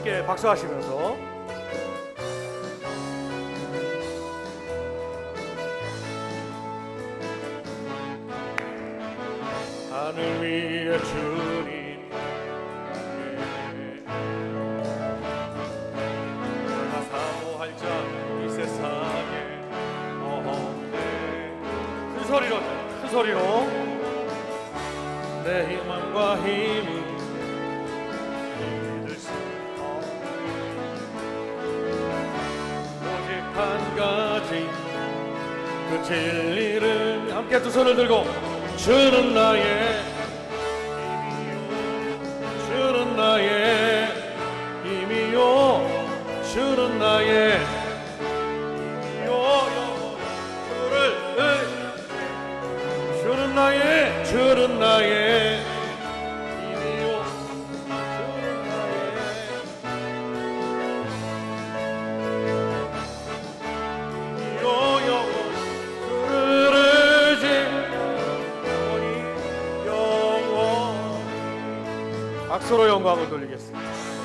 함께 박수하시면서. 하늘 위에 주님 나 사모할 자 이 세상에 없네 큰 소리로 큰 소리로. 내 희망과 힘은 믿을 한 가지 그 진리를 함께 두 손을 들고 주는 나의 주는 나의 힘이요. 주는 나의 힘이요. 주를 주는 나의 주는 나의 박수로 영광을 돌리겠습니다.